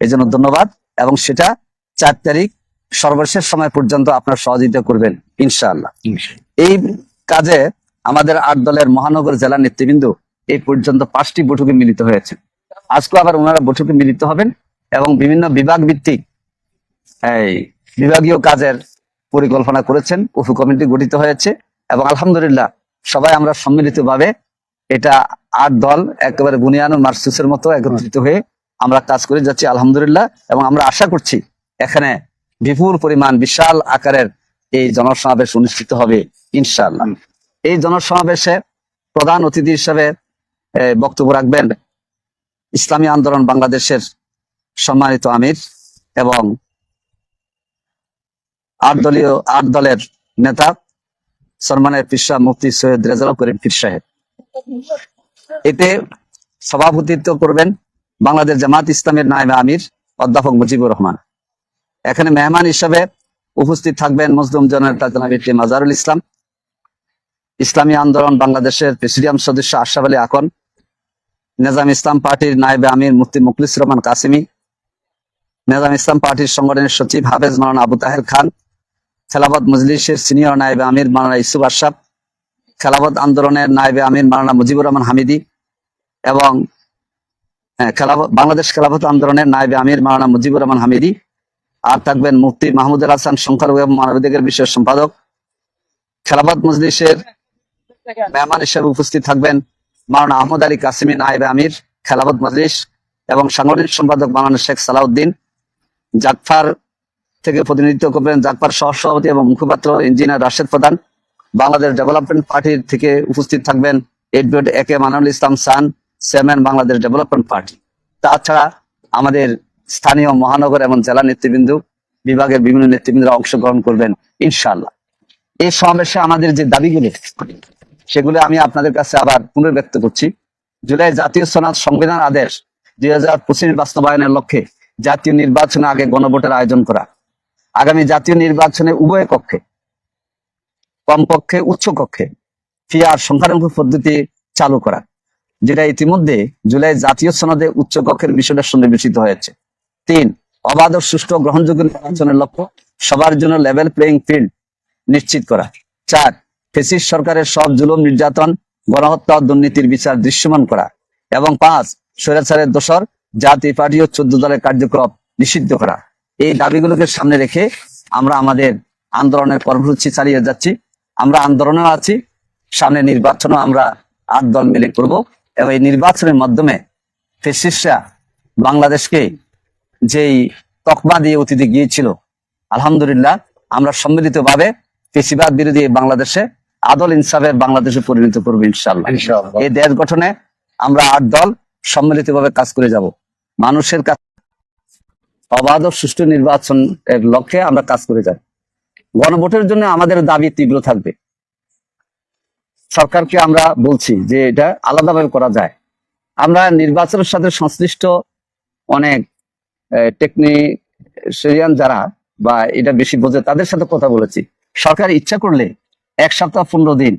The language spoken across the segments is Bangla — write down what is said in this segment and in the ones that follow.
এই জন্য ধন্যবাদ এবং সেটা চার তারিখ সর্বশেষ সময় পর্যন্ত আপনার সহযোগিতা করবেন ইনশাআল্লাহ। এই কাজে আমাদের আট দলের মহানগর জেলা নেতৃবৃন্দ এই পর্যন্ত পাঁচটি বৈঠকে মিলিত হয়েছে। আজকে আবার ওনারা বৈঠকে মিলিত হবেন এবং বিভিন্ন বিভাগ ভিত্তিক এই বিভাগীয় কাজের পরিকল্পনা করেছেন উফু কমিটি গঠিত হয়েছে এবং আলহামদুলিল্লাহ সবাই আমরা সম্মিলিতভাবে এটা আট দল একেবারে বুনিয়ান মার্সুসের মতো একত্রিত হয়ে আমরা কাজ করে যাচ্ছি, আলহামদুলিল্লাহ, এবং আমরা আশা করছি এখানে বিপুল পরিমাণ, বিশাল আকারের এই জনসমাবেশ অনুষ্ঠিত হবে, ইনশাআল্লাহ। এই জনসমাবেশে প্রধান অতিথি হিসেবে বক্তব্য রাখবেন ইসলামী আন্দোলন বাংলাদেশের সম্মানিত আমির এবং আট দলীয়, আট দলের নেতা সরমানের পিসা মুফতি সৈয়দ রেজাল করিম পীর সাহেব। এতে সভাপতিত্ব করবেন বাংলাদেশ জামাত ইসলামের নায়েবে আমির অধ্যাপক মুজিবুর রহমান। এখানে মেহমান হিসাবে উপস্থিত থাকবেন মুসলিম জনতা জনাব এটি মাজারুল ইসলাম। ইসলামী আন্দোলন বাংলাদেশের প্রেসিডিয়াম সদস্য আশরাফ আলী আকন। নেজাম ইসলাম পার্টির নায়েবে আমির মুফতি মুখলিস রহমান কাসিমি। নেজাম ইসলাম পার্টির সংগঠনের সচিব হাফেজ মাওলানা আবু তাহের খান। খেলাফত মজলিসের সিনিয়র নায়েবে আমির মাওলানা ইসুফ আশরাফ। খেলাফত আন্দোলনের নায়েবে আমির মাওলানা মুজিবুর রহমান হামিদি এবং বাংলাদেশ খেলাফত আন্দোলনের নায়েবে আমির মাওলানা মুজিবুর রহমান হামিদি, আর থাকবেন মুফতি মাহমুদুল হাসান সংখ্যালঘু এবং মানবাধিকার বিষয়ের সম্পাদক। খেলাফত মজলিসের মেহমান হিসেবে উপস্থিত থাকবেন মাওলানা আহমদ আলী কাসিমি নায়েবে আমির খেলাফত মজলিস এবং সাংগঠনিক সম্পাদক মাওলানা শেখ সালাউদ্দিন। জাকফার থেকে প্রতিনিধিত্ব করবেন জাকফার সহ সভাপতি এবং মুখপাত্র ইঞ্জিনিয়ার রাশেদ প্রধান। বাংলাদেশ ডেভেলপমেন্ট পার্টির থেকে উপস্থিত থাকবেন advocate A K Mananul Islam San. Chairman Bangladesh development party. তাছাড়া আমাদের স্থানীয় মহানগর এবং জেলা নেতৃবৃন্দ, বিভাগের বিভিন্ন নেতৃবৃন্দরা অংশগ্রহণ করবেন, ইনশাআল্লাহ। এই সমাবেশে আমাদের যে দাবিগুলো, সেগুলো আমি আপনাদের কাছে আবার পুনর্ব্যক্ত করছি। জুলাই জাতীয় সনদ সংবিধান আদেশ দুই হাজার পঁচিশ বাস্তবায়নের লক্ষ্যে জাতীয় নির্বাচনে আগে গণভোটের আয়োজন করা। আগামী জাতীয় নির্বাচনে উভয় কক্ষে, কমপক্ষে উচ্চ কক্ষে ফিয়ার সংখ্যালঘু পদ্ধতি চালু করা। যেটা ইতিমধ্যে জুলাই জাতীয় সনদে উচ্চ কক্ষের বিষয়টা সন্নিবেশিত হয়েছে। তিন, অবাধ ও সুষ্ঠু গ্রহণযোগ্য নির্বাচনের লক্ষ্য সবার জন্য লেভেল প্লেইং ফিল্ড নিশ্চিত করা। চার, ফেসিস সরকারের সব জুলুম নির্যাতন, গণহত্যা দুর্নীতির বিচার দৃশ্যমান করা। এবং পাঁচ, স্বৈরাচারের দোসর জাতীয় পার্টি ও চোদ্দ দলের কার্যক্রম নিষিদ্ধ করা। এই দাবিগুলোকে সামনে রেখে আমরা আমাদের আন্দোলনের কর্মসূচি চালিয়ে যাচ্ছি। আমরা আন্দোলনেও আছি, সামনে নির্বাচনও আমরা আট দল মিলে করব। এবং এই নির্বাচনের মাধ্যমে ফেসিসরা বাংলাদেশকে যেই তকমা দিয়ে অতীতে গিয়েছিল আলহামদুলিল্লাহ আমরা সম্মিলিতভাবে ফেসিবাদ বিরোধী বাংলাদেশে আদল ইনসাফের বাংলাদেশে পরিণত করব ইনশাল্লাহ ইনশাআল্লাহ। এই দেশ গঠনে আমরা আট দল সম্মিলিতভাবে কাজ করে যাব। মানুষের কাছে অবাধ ও সুষ্ঠু নির্বাচন এর লক্ষ্যে আমরা কাজ করে যাব। গণভোটের জন্য আমাদের দাবি তীব্র থাকবে। সরকারকে আমরা বলছি যে এটা আলাদাভাবে করা যায়। আমরা নির্বাচনের সাথে সংশ্লিষ্ট অনেক টেকনিশিয়ান যারা বা এটা বেশি বোঝে, তাদের সাথে কথা বলেছি। সরকার ইচ্ছা করলে এক সপ্তাহ পনেরো দিন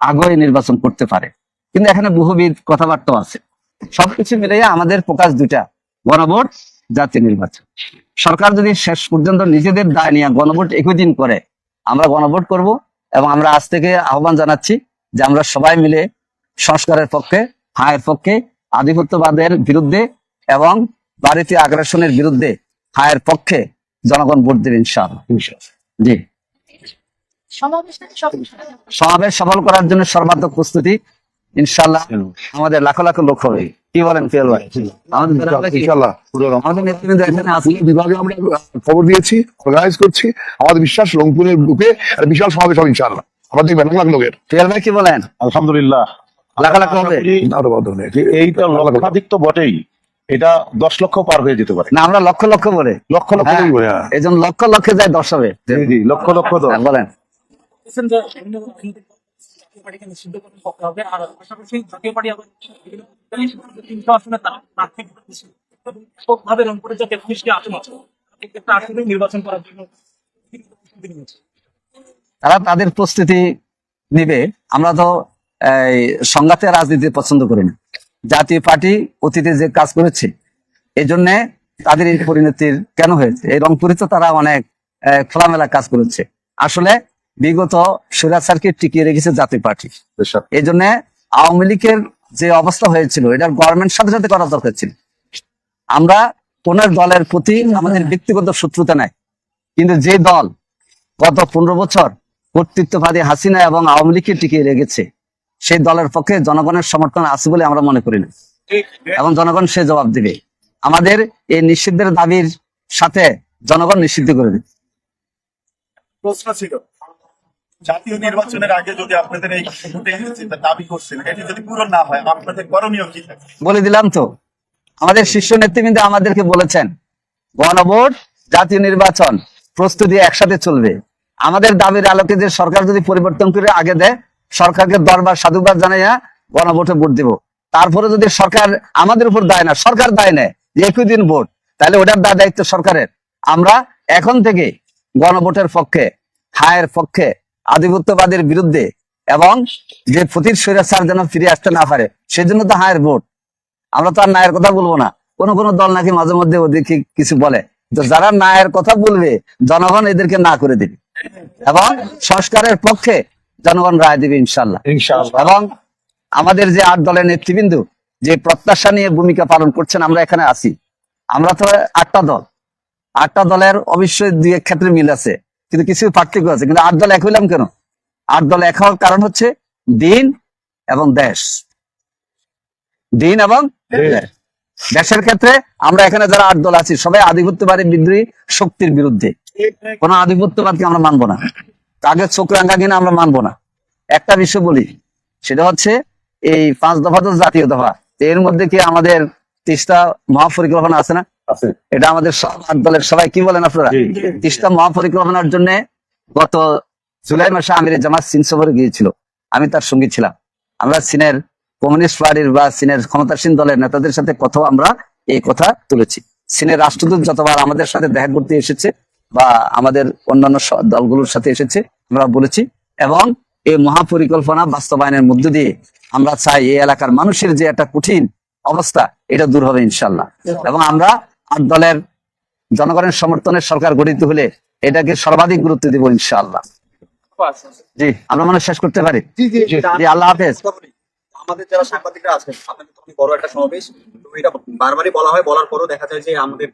আগে নির্বাচন করতে পারে। কিন্তু এখানে বহুবিধ কথাবার্তা আছে। সবকিছু মিলিয়ে আমাদের প্রকাশ দুটা গণভোট, জাতীয় নির্বাচন। সরকার যদি শেষ পর্যন্ত নিজেদের দায় নিয়ে গণভোট একই দিন করে, আমরা গণভোট করব এবং আমরা আজ থেকে আহ্বান জানাচ্ছি যে আমরা সবাই মিলে সংস্কারের পক্ষে হায়ের পক্ষে আধিপত্যবাদের বিরুদ্ধে এবং ভারতীয় আগ্রাসনের বিরুদ্ধে হায়ের পক্ষে জনগণ ভোট দেবে ইনশাআল্লাহ জি। সমাবেশ সফল? করার জন্য সর্বাত্মক প্রস্তুতি ইনশাল্লাহ আমাদের লাখো লাখো লোক হবে। কি বলেন ভাই? আমাদের নেতৃবৃন্দ এখানে আছে। বিভাগে আমরা খবর দিয়েছি করছি। আমাদের বিশ্বাস রংপুরের বুকে বিশাল সমাবেশ হবে ইনশাআল্লাহ। আমাদের লাখ লাখ লোকের। ফেল ভাই কি বলেন? আলহামদুলিল্লাহ। লাখো লাখো হবে এইটা লক্ষাধিক তো বটেই। এটা দশ লক্ষ পার হয়ে যেতে পারে। না আমরা লক্ষ লক্ষ বলে লক্ষ লক্ষ হ্যাঁ, হ্যাঁ। এই জন্য লক্ষ লক্ষে যায় দশ হবে। জি, জি, লক্ষ লক্ষ দশ। হ্যাঁ, বলেন। নির্বাচন করার জন্য। তারা তাদের প্রস্তুতি নিবে। আমরা তো এই সংঘাতের রাজনীতি পছন্দ করি না। জাতীয় পার্টি অতীতে যে কাজ করেছে এই জন্য তাদের এই পরিণতির কেন হয়েছে? এই রংপুরে তো তারা অনেক খোলামেলা কাজ করেছে। আসলে বিগত সুরাচারকে টিকিয়ে রেখেছে জাতীয় পার্টি। এই জন্য আওয়ামী লীগের যে অবস্থা হয়েছিল এটার গভর্নমেন্ট সাথে সাথে করা দরকার ছিল। আমরা কোন দলের প্রতি আমাদের ব্যক্তিগত শত্রুতা নাই। কিন্তু যে দল গত পনেরো বছর কর্তৃত্ববাদী হাসিনা এবং আওয়ামী লীগকে টিকিয়ে রেখেছে। সেই দলের পক্ষে জনগণের সমর্থন আছে বলে আমরা মনে করি না। এবং জনগণ সে জবাব দিবে। আমাদের এই নিষিদ্ধের দাবির সাথে জনগণ নিষিদ্ধ করে দিবে। প্রশ্ন ছিল জাতীয় নির্বাচনের আগে যদি আপনাদের এই দাবি করছেন এটি যদি পূরণ না হয় আপনাদের করণীয় কি বলে দিলাম তো। আমাদের শীর্ষ নেতৃবৃন্দ আমাদেরকে বলেছেন গণভোট জাতীয় নির্বাচন প্রস্তুতি একসাথে চলবে। আমাদের দাবির আলোকে যে সরকার যদি পরিবর্তন করে আগে দেয়, সরকারকে দরবার, সাধুবাদ জানাইয়া গণভোটে ভোট দিব। তারপরে যদি সরকার আমাদের উপর দায় না, সরকার দায় নেয় একই দিন ভোট, তাহলে ওটার দায় দায়িত্ব সরকারের। আমরা এখন থেকে গণভোটের পক্ষে, হায়ের পক্ষে, আধিপত্যবাদের বিরুদ্ধে এবং যে ফতির স্বৈরাচার যেন ফিরে আসতে না পারে, সেজন্য তো হায়ের ভোট। আমরা তো আর নায়ের কথা বলব না। কোন কোন দল নাকি মাঝে মধ্যে ওদেরকে কিছু বলে। তো যারা নায়ের কথা বলবে, জনগণ এদেরকে না করে দিবে। এবং সংস্কারের পক্ষে জনগণ রায় দিবে ইনশাল্লাহ এবং আমাদের যে আট দলের নেতৃবৃন্দ যে প্রত্যাশা নিয়ে ভূমিকা পালন করছেন আমরা এখানে আছি। আমরা তো আটটা দল। আটটা দলের অবশ্যই দুই এক ক্ষেত্রে মিল আছে কিন্তু কিছু পার্থক্য আছে। কিন্তু আট দল এক হইলাম কেন? আট দল এক হওয়ার কারণ হচ্ছে দিন এবং দেশ। দিন এবং দেশের ক্ষেত্রে আমরা এখানে যারা আট দল আছি সবাই আধিপত্যবাদী বিদ্রোহী শক্তির বিরুদ্ধে। কোন আধিপত্যবাদকে আমরা মানবো না। কাগজ চোখ রাঙ্গা কিনা আমরা মানবো না। একটা বিষয় বলি সেটা হচ্ছে এই পাঁচ দফা তো জাতীয় দফা এর মধ্যে কি আমাদের তিস্তা মহাপরিকল্পনা আছে না? এটা আমাদের সব আট দলের সবাই কি বলেন আপনারা? তিস্তা মহাপরিকল্পনার জন্য গত জুলাই মাসে আমির জামাত চীন সফরে গিয়েছিল। আমি তার সঙ্গী ছিলাম। আমরা চীনের কমিউনিস্ট পার্টির বা চীনের ক্ষমতাসীন দলের নেতাদের সাথে কথা আমরা এই কথা তুলেছি। চীনের রাষ্ট্রদূত যতবার আমাদের সাথে দেখা করতে এসেছে বা আমাদের অন্যান্য দলগুলোর সাথে এসেছে আমরা বলেছি। এবং এই মহাপরিকল্পনা বাস্তবায়নের মধ্য দিয়ে আমরা চাই এই এলাকার মানুষের যে একটা কঠিন অবস্থা এটা দূর হবে ইনশাল্লাহ এবং আমরা আট দলের জনগণের সমর্থনে সরকার গঠিত হলে এটাকে সর্বাধিক গুরুত্ব দিব ইনশাল্লাহ জি আমরা মানে শেষ করতে পারি? জি আল্লাহ হাফেজ। আমাদের যারা সাংবাদিকরা আছেন আপনাদের তো বড় একটা সমাবেশ তো এটা বারবারই বলা হয় বলার পরও দেখা যায় যে আমাদের